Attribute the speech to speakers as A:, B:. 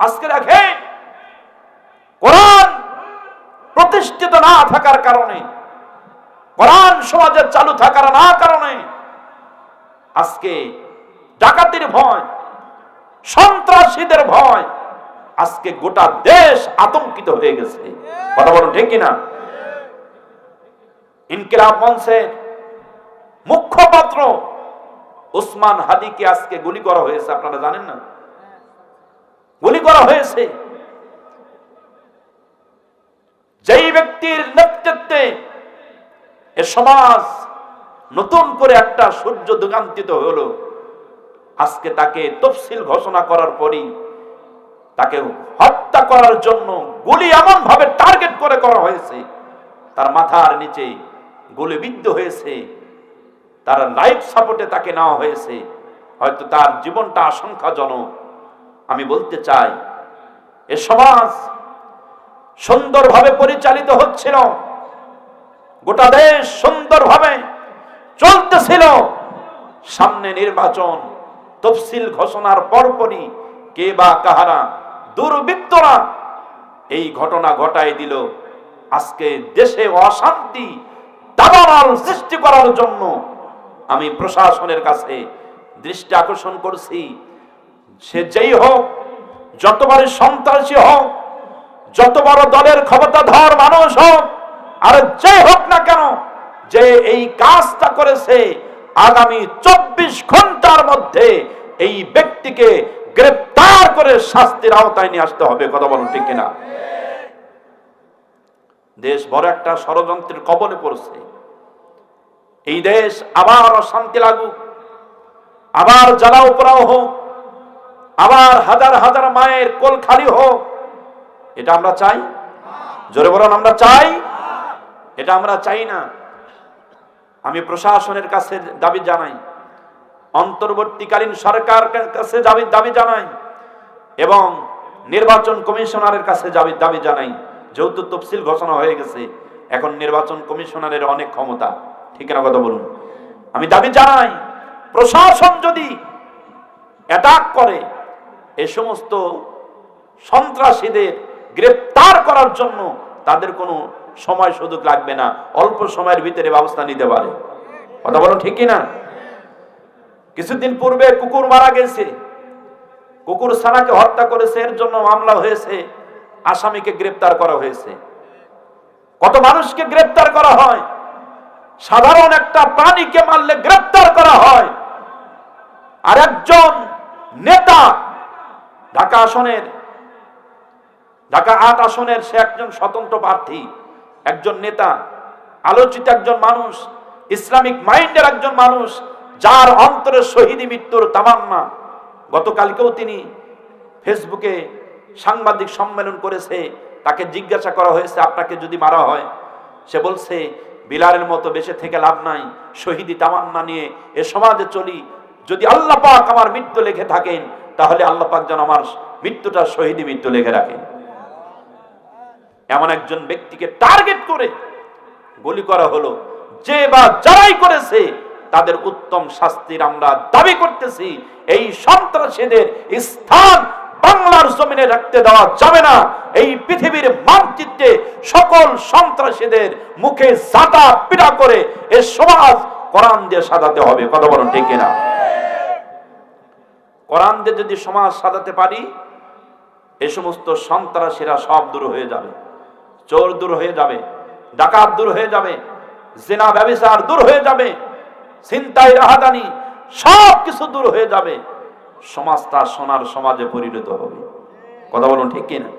A: আজকে দেখেন কোরআন প্রতিষ্ঠিত না থাকার কারণে, কোরআন সমাজের চালু থাকার না কারণে, আজকে ডাকাতির ভয়, সন্ত্রাসীদের ভয়, আজকে গোটা দেশ আতঙ্কিত হয়ে গেছে। কথা বলুন ঠিক কিনা? ইনকিলাব মঞ্চের মুখ্যপাত্র উসমান হাদিকে আজকে গুলি করা হয়েছে, আপনারা জানেন না? গুলি করা হয়েছে। যেই ব্যক্তির নেতৃত্বে এ সমাজ নতুন করে একটা সূর্য দুগান্তিত হলো, আজকে তাকে তফসিল ঘোষণা করার পরই তাকে হত্যা করার জন্য গুলি এমন ভাবে টার্গেট করে করা হয়েছে, তার মাথার নিচে গুলিবিদ্ধ হয়েছে, তার লাইফ সাপোর্টে তাকে নেওয়া হয়েছে, হয়তো তার জীবনটা আশঙ্কাজনক। আমি বলতে চাই, এ সমাজ সুন্দরভাবে পরিচালিত হচ্ছিল। গোটা দেশ সুন্দরভাবে চলতেছিল। সামনে নির্বাচন, তফসিল ঘোষণার পরপরই কে বা কাহারা দুর্বৃত্তরা এই ঘটনা ঘটাই দিল আজকে দেশে অশান্তি দাবানল সৃষ্টি করার জন্য। আমি প্রশাসনের কাছে দৃষ্টি আকর্ষণ করছি। সে যেই হোক, যত বড় সন্ত্রাসী হোক, যত বড় দলের ক্ষমতাধর মানুষ হোক, আর যে হোক না কেন, যে এই কাজটা করেছে আগামী চব্বিশ ঘণ্টার মধ্যে এই ব্যক্তিকে গ্রেপ্তার করে শাস্তির আওতায় নিয়ে আসতে হবে, কথা বলুন ঠিক কিনা? দেশ বড় একটা ষড়যন্ত্রের কবলে পড়ছে। এই দেশ আবার অশান্তি লাগুক, আবার জ্বালাও পোড়াও হোক আবার হাজার হাজার মায়ের কোল খালি হোক, এটা আমরা চাই? জোরে বলুন, আমরা চাই? এটা আমরা চাই না। আমি প্রশাসনের কাছে দাবি জানাই, অন্তর্বর্তীকালীন সরকার কাছে দাবি দাবি জানাই, এবং নির্বাচন কমিশনারের কাছে দাবি দাবি জানাই। যেহেতু তফসিল ঘোষণা হয়ে গেছে, এখন নির্বাচন কমিশনারের অনেক ক্ষমতা। ঠিক না কথা বলুন? আমি দাবি জানাই, প্রশাসন যদি অ্যাটাক করে এ সমস্ত সন্ত্রাসীদের গ্রেপ্তার করার জন্য তাদের কোনো সময় সুযোগ লাগবে না। অল্প সময়ের ভিতরে ব্যবস্থা নিতে পারে। কথা বলো ঠিক না কিছুদিন পূর্বে কুকুর মারা গেছে। কুকুর সানাকে হত্যা করেছে, এর জন্য মামলা হয়েছে। আসামিকে গ্রেপ্তার করা হয়েছে। কত মানুষকে গ্রেপ্তার করা হয়? সাধারণ একটা প্রাণীকে মারলে গ্রেপ্তার করা হয়। আর একজন নেতা ঢাকা আসনের, ঢাকা আট আসনের সে একজন স্বতন্ত্র প্রার্থী, একজন নেতা, আলোচিত একজন মানুষ, ইসলামিক মাইন্ডের একজন মানুষ, যার অন্তরে শহীদি মৃত্যুর তামান্না। গতকালকেও তিনি ফেসবুকে সাংবাদিক সম্মেলন করেছে, তাকে জিজ্ঞাসা করা হয়েছে, আপনাকে যদি মারা হয়? সে বলছে বিলারের মতো বেঁচে থেকে লাভ নাই, শহীদি তামান্না নিয়ে এ সমাজে চলি, যদি আল্লাহ পাক আমার মৃত্যু লেখে থাকেন তাহলে আল্লাহ পাক যেন আমার মৃত্যুটা শহীদি মৃত্যু লিখে রাখেন এমন একজন ব্যক্তিকে টার্গেট করে গুলি করা হলো। যে বা যারাই করেছে, তাদের উত্তম শাস্তির আমরা দাবি করতেছি। এই সন্ত্রাসীদের স্থান বাংলার জমিনে রাখতে দেওয়া যাবে না। এই পৃথিবীর মানচিত্রে সকল সন্ত্রাসীদের মুখে জাতা পিটা করে এ সমাজ কোরআন দিয়ে সাজাতে হবে। কথা বলুন ঠিক কিনা? কোরআন দিয়ে যদি সমাজ সাজাতে পারি, এ সমস্ত সন্ত্রাসীরা সব দূর হয়ে যাবে। চোর দূর হয়ে যাবে, ডাকাত দূর হয়ে যাবে, জেনা ব্যবসার দূর হয়ে যাবে চিন্তায় রাহাদানি সব কিছু দূর হয়ে যাবে। সমাজটা সোনার সমাজে পরিণত হবে। কথা বলুন ঠিক কিনা?